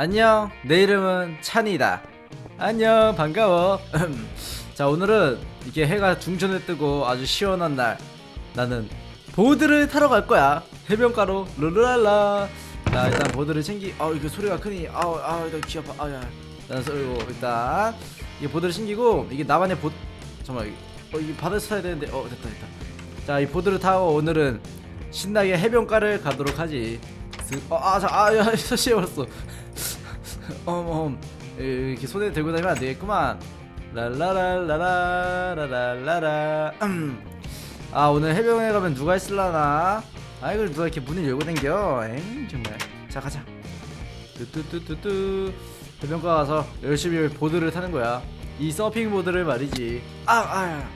안녕 내 이름은 찬이다. 안녕 반가워. 자 오늘은 이게 해가 중천에 뜨고 아주 시원한 날. 나는 보드를 타러 갈 거야. 해변가로 룰루랄라. 자 일단 보드를 챙기 아 이거 소리가 크니. 아우 아우 나귀 아파. 아야. 일단 썰고 일단 이게 보드를 챙기고 이게 나만의 보 잠깐만 어 이게 바다에서 타야 되는데. 어 됐다 됐다. 자 이 보드를 타고 오늘은 신나게 해변가를 가도록 하지. 어아자아야 씌워버렸 어 어머 이렇게 손에 들고 다니면 안 되겠구만. 랄라랄라라라라라. 아 오늘 해변에 가면 누가 있을라나? 아 이걸 누가 이렇게 문을 열고 댕겨? 엥 정말. 자 가자. 뚜뚜뚜뚜뚜. 해변가 가서 열심히 보드를 타는 거야. 이 서핑 보드를 말이지. 아아아.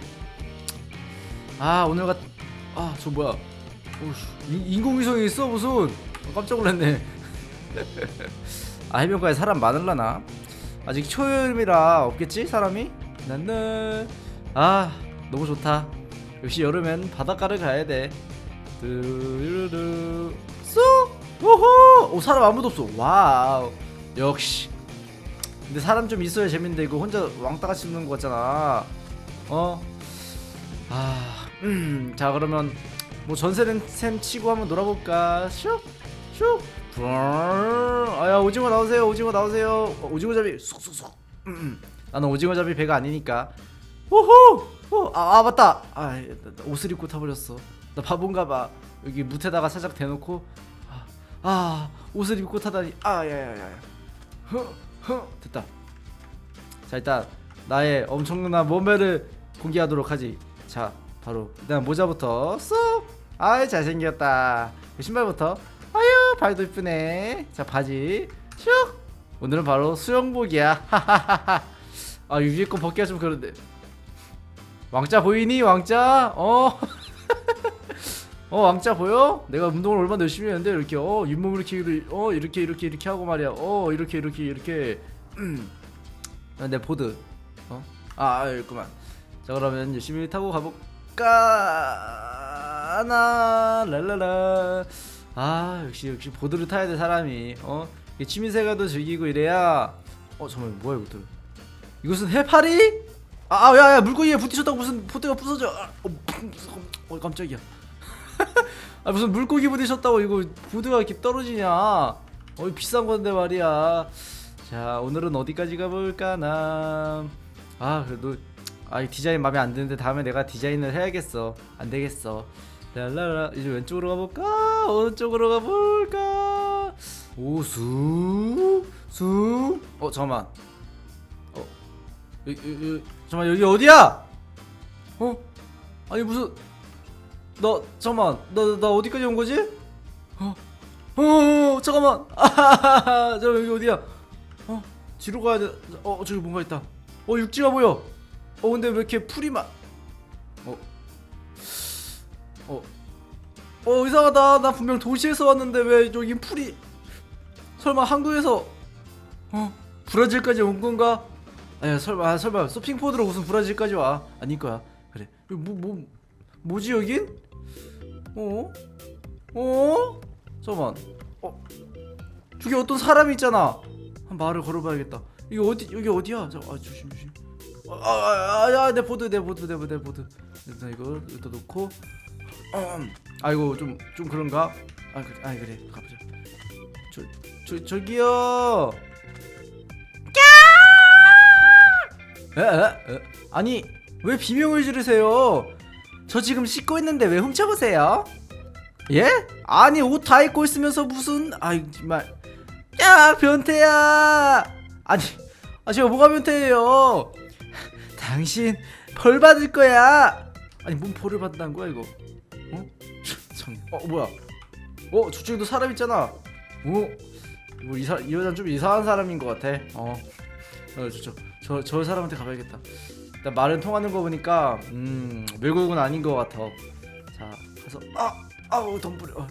아, 오늘 같 아저 뭐야. 오씨 인- 인공위성이 있어 무슨. 어, 깜짝 놀랐네 아 해변가에 사람 많을라나? 아직 초여름이라 없겠지 사람이? 난날 아 너무 좋다. 역시 여름엔 바닷가를 가야 돼. 뚜루루. 쏙 오호 오 사람 아무도 없어. 와우. 역시. 근데 사람 좀 있어야 재밌는데 이거 혼자 왕따같이 노는 거 같잖아. 어? 아, 음, 자 그러면 뭐 전세는 셈 치고 한번 놀아볼까? 슉, 슉. 아야 오징어 나오세요, 오징어 나오세요. 어, 오징어 잡이 쑥쑥쑥. 음, 음. 나는 오징어 잡이 배가 아니니까. 호호, 호, 아, 아 맞다. 아, 나- 나 옷을 입고 타버렸어. 나 바본가 봐. 여기 무태다가 살짝 대놓고. 아, 아, 옷을 입고 타다니. 아, 야야야야. 허, 허, 됐다. 자 일단 나의 엄청난 몸매를 공개하도록 하지 자 바로 일단 모자부터 쏙 아이 잘생겼다 그 신발부터 발도 이쁘네. 자 바지. 슉 오늘은 바로 수영복이야. 아 위에 거 벗기가 좀 그런데. 왕자 보이니 왕자? 어? 어 왕자 보여? 내가 운동을 얼마나 열심히 했는데 이렇게 어 잇몸 이렇게 어 이렇게 이렇게 이렇게 하고 말이야. 어 이렇게 이렇게 이렇게. 음. 아, 내 보드. 어? 아, 아 있구만. 자 그러면 열심히 타고 가볼까? 하나 랄랄라 아 역시 역시 보드를 타야 돼 사람이 어? 취미생활도 즐기고 이래야 어 잠깐만 뭐야 이것들 이것은 해파리? 아, 아, 야, 야, 물고기에 부딪혔다고 무슨 보드가 부서져. 아, 어, 어, 깜짝이야. 아, 무슨 물고기 부딪혔다고 이거 보드가 이렇게 떨어지냐. 어, 비싼 건데 말이야. 자, 오늘은 어디까지 가볼까나. 아, 그래도 아, 이 디자인 마음에 안 드는데 다음에 내가 디자인을 해야겠어. 안 되겠어. 랄랄라 이제 왼쪽으로 가볼까? 오른쪽으로 가볼까? 오수 수. 어 잠깐만. 어 여기, 여기, 잠깐만 여기 어디야? 어? 아니 무슨 너 잠깐만 나나 어디까지 온 거지? 어? 어 잠깐만 아하하하 저 여기 어디야? 어 뒤로 가야 돼. 어 저기 뭔가 있다. 어 육지가 보여. 어 근데 왜 이렇게 풀이 많? 어 이상하다. 나 분명 도시에서 왔는데 왜 여기 풀이? 설마 한국에서 어 브라질까지 온 건가? 아야 설마 아, 설마 서핑포드로 무슨 브라질까지 와? 아닐 거야. 그래. 뭐뭐 뭐, 뭐지 여긴? 어? 어? 잠깐만. 어? 저기 어떤 사람이 있잖아. 한 말을 걸어봐야겠다. 이게 어디 여기 어디야? 자, 아 조심 조심. 아야내 보드 내 보드 내 보드 내 보드. 일단 이거 여기다 놓고. 음, 아이고 좀 좀 그런가? 아 그래 아 그래 가보자. 저 저 저기요. 에, 에, 에? 아니 왜 비명을 지르세요? 저 지금 씻고 있는데 왜 훔쳐보세요? 예? 아니 옷 다 입고 있으면서 무슨 아이 정말 야 변태야 아니 아 제가 뭐가 변태예요 당신 벌 받을 거야 아니 뭔 벌을 받는다는 거야 이거 어? 참, 어 뭐야 어 저쪽에도 사람 있잖아 어? 뭐 이사 이 여자는 좀 이상한 사람인 것 같아 어 어, 저, 저, 저 사람한테 가봐야겠다. 일단 말은 통하는 거 보니까 음 외국은 아닌 것 같아. 자 가서 아 아우 덤불. 어.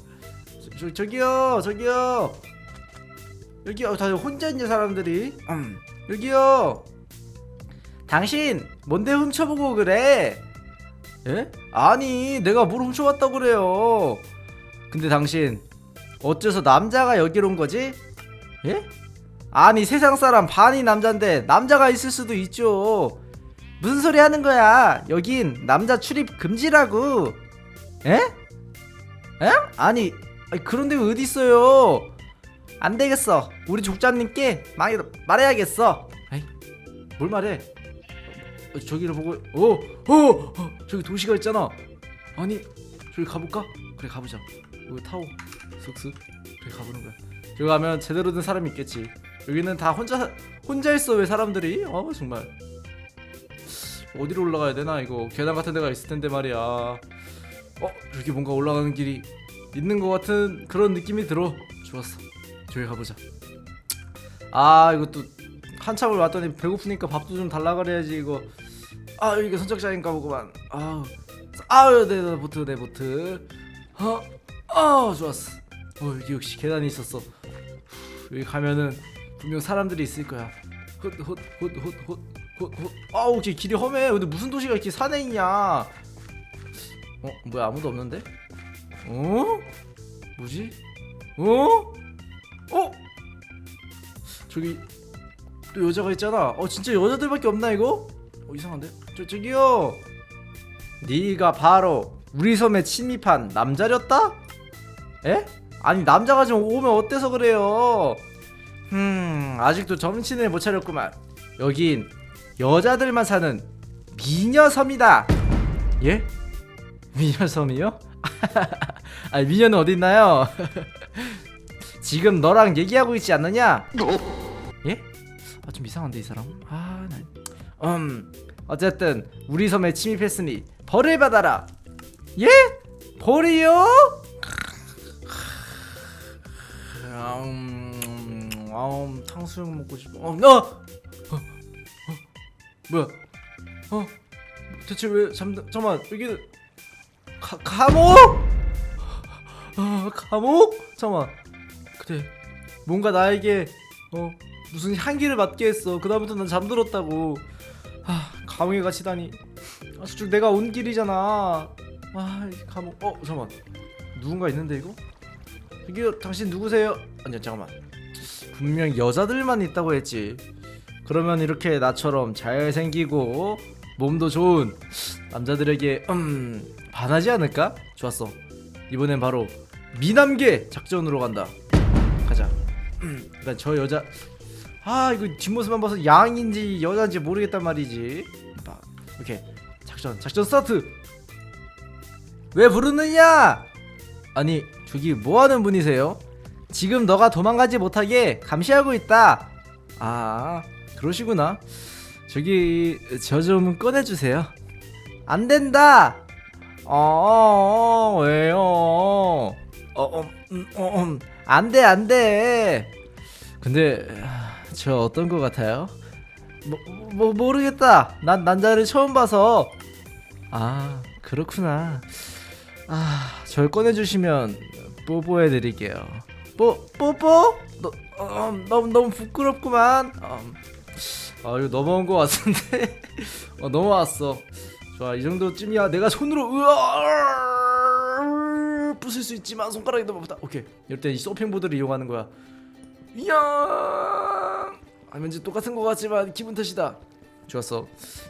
저, 저 저기요 저기요 여기요 다들 혼자 있는 사람들이 음 여기요. 당신 뭔데 훔쳐보고 그래? 예? 아니 내가 뭘 훔쳐왔다고 그래요. 근데 당신 어째서 남자가 여기로 온 거지? 예? 아니 세상 사람 반이 남잔데 남자가 있을 수도 있죠 무슨 소리 하는 거야 여긴 남자 출입 금지라고 에? 에? 아니 아니, 그런 데가 어디 있어요 안 되겠어 우리 족장님께 말, 말해야겠어 에이 뭘 말해 어, 저기를 보고 어, 어, 어 저기 도시가 있잖아. 아니 저기 가볼까? 그래 가보자. 여기 타고 슥슥 그래 가보는 거야. 저기 가면 제대로 된 사람이 있겠지. 여기는 다 혼자 혼자 있어 왜 사람들이? 어 정말. 어디로 올라가야 되나 이거. 계단 같은 데가 있을 텐데 말이야. 어 여기 뭔가 올라가는 길이 있는 것 같은 그런 느낌이 들어. 좋았어. 저기 가보자. 아또 한참을 왔더니 배고프니까 밥도 좀 달라 그래야지 이거. 아 여기가 선착장인가 보구만. 아우. 아유 네, 네 보트 네 보트. 어, 어 좋았어. 어 여기 역시 계단이 있었어. 후, 여기 가면은 분명 사람들이 있을 거야. 훗훗훗훗훗훗훗 아우 이렇게 길이 험해. 근데 무슨 도시가 이렇게 산에 있냐? 어 뭐야 아무도 없는데? 어? 뭐지? 어? 어? 저기 또 여자가 있잖아. 어 진짜 여자들밖에 없나 이거? 어 이상한데? 저 저기요. 네가 바로 우리 섬에 침입한 남자렸다? 에? 아니 남자가 좀 오면 어때서 그래요? 음 아직도 정신을 못 차렸구만. 여긴 여자들만 사는 미녀섬이다. 예? 미녀섬이요? 아니 미녀는 어디 있나요? 지금 너랑 얘기하고 있지 않느냐? 예? 아 좀 이상한데 이 사람. 아, 나. 음. 어쨌든 우리 섬에 침입했으니 벌을 받아라. 예? 벌이요? 음, 음, 탕수육 먹고 싶어. 어, 너. 어, 어, 뭐야? 어, 대체 왜 잠들? 잠만 여기 가 감옥? 아, 감옥? 잠만. 그래 뭔가 나에게 어 무슨 향기를 맡게 했어. 그 다음부터 난 잠들었다고. 아 감옥에 갇히다니. 아 솔직히 내가 온 길이잖아. 아이 감옥 어 잠깐만. 누군가 있는데 이거? 이게 당신 누구세요? 아니야 잠깐만. 분명 여자들만 있다고 했지. 그러면 이렇게 나처럼 잘생기고 몸도 좋은 남자들에게 음 반하지 않을까? 좋았어. 이번엔 바로 미남계 작전으로 간다. 가자. 일단 저 여자 아 이거 뒷모습만 봐서 양인지 여자인지 모르겠단 말이지. 봐. 오케이 작전 작전 스타트. 왜 부르느냐? 아니 저기 뭐 하는 분이세요? 지금 너가 도망가지 못하게 감시하고 있다. 아 그러시구나. 저기 저 좀 꺼내주세요. 안 된다. 어, 어 왜요? 어, 어, 음, 어, 음. 안돼 안돼 근데 아, 저 어떤 거 같아요? 뭐, 뭐 모르겠다. 난 남자를 처음 봐서. 아 그렇구나. 아 절 꺼내주시면 뽀뽀해 드릴게요. 뽀 뽀뽀? 너, 어, 너무 너무 부끄럽구만. 음, 아 이거 넘어온 거 같은데. 어 넘어왔어. 좋아 이 정도쯤이야. 내가 손으로 으아! 부술 수 있지만 손가락이 너무 아프다. 오케이. 이럴 때이 서핑보드를 이용하는 거야. 이야 아 왠지 똑같은 거 같지만 기분 탓이다. 좋았어.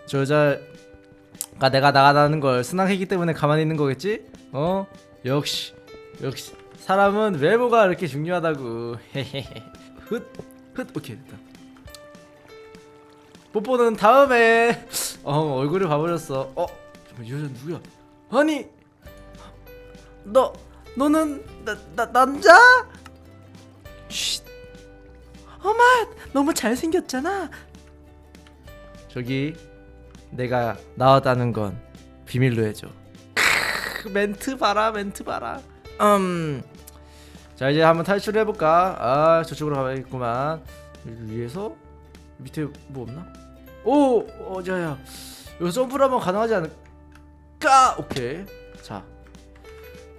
저 여자가 내가 나가다는 걸 생각했기 때문에 가만히 있는 거겠지? 어? 역시 역시. 사람은 외모가 이렇게 중요하다고. 훗훗 오케이 됐다. 뽀뽀는 다음에. 어 얼굴을 봐버렸어. 어 잠깐 이 여자 누구야? 아니! 너 너는 나, 나 남자? 쉿. 어마 너무 잘생겼잖아. 저기 내가 나왔다는 건 비밀로 해줘. 크, 멘트 봐라 멘트 봐라. 음. 자 이제 한번 탈출해 볼까? 아 저쪽으로 가야겠구만. 여기 위에서 밑에 뭐 없나? 오, 어, 자야. 여기 점프를 하면 가능하지 않을까? 오케이. 자,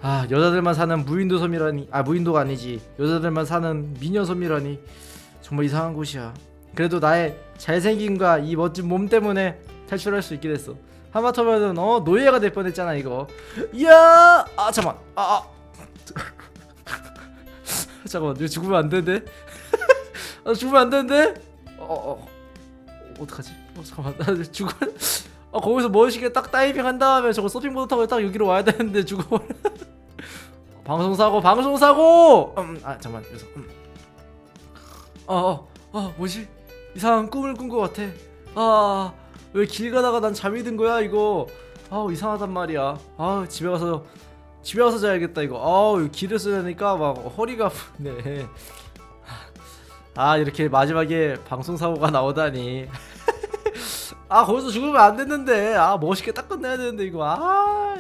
아 여자들만 사는 무인도 섬이라니 아 무인도가 아니지 여자들만 사는 미녀 섬이라니 정말 이상한 곳이야 그래도 나의 잘생김과 이 멋진 몸 때문에 탈출할 수 있게 됐어 하마터면은 어 노예가 될 뻔했잖아 이거 이야 아 잠만 아, 아. 잠깐만 이거 죽으면 안 되는데 아, 죽으면 안 되는데? 어, 어, 어 어떡하지? 어, 잠깐만, 나 죽어. 어, 거기서 멋있게 딱 다이빙 한 다음에 저거 서핑보드 타고 딱 여기로 와야 되는데 죽어. 방송 사고, 방송 사고. 음, 아, 잠깐만, 여기서. 음. 어, 어, 어, 뭐지? 이상한 꿈을 꾼 것 같아. 아, 왜 길 가다가 난 잠이 든 거야 이거? 아우 이상하단 말이야. 아, 집에 가서 집에 가서 자야겠다 이거. 아우 길을 되니까 막 허리가 아프네. 아 이렇게 마지막에 방송 사고가 나오다니. 아 거기서 죽으면 안 됐는데. 아 멋있게 딱 끝내야 되는데 이거. 아.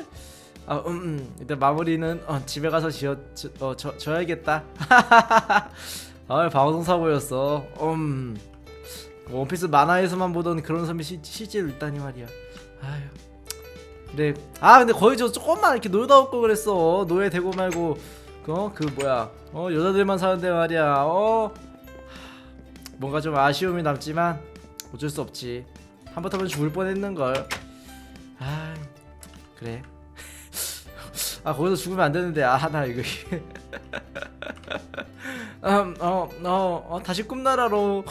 아, 음, 음. 일단 마무리는 어, 집에 가서 지어 저, 어, 저, 져야겠다. 아, 방송 사고였어. 음. 원피스 만화에서만 보던 그런 섬이 시, 실제로 있다니 말이야. 아휴. 그래. 아, 근데 거의 저 조금만 이렇게 놀다 올걸 그랬어. 노예 되고 말고. 어, 그 뭐야. 어, 여자들만 사는데 말이야. 어. 하, 뭔가 좀 아쉬움이 남지만 어쩔 수 없지. 한 번 타면 죽을 뻔했는 걸. 아, 그래. 아, 거기서 죽으면 안 되는데. 아, 나 이거. 음, 어, 어, 어, 다시 꿈나라로.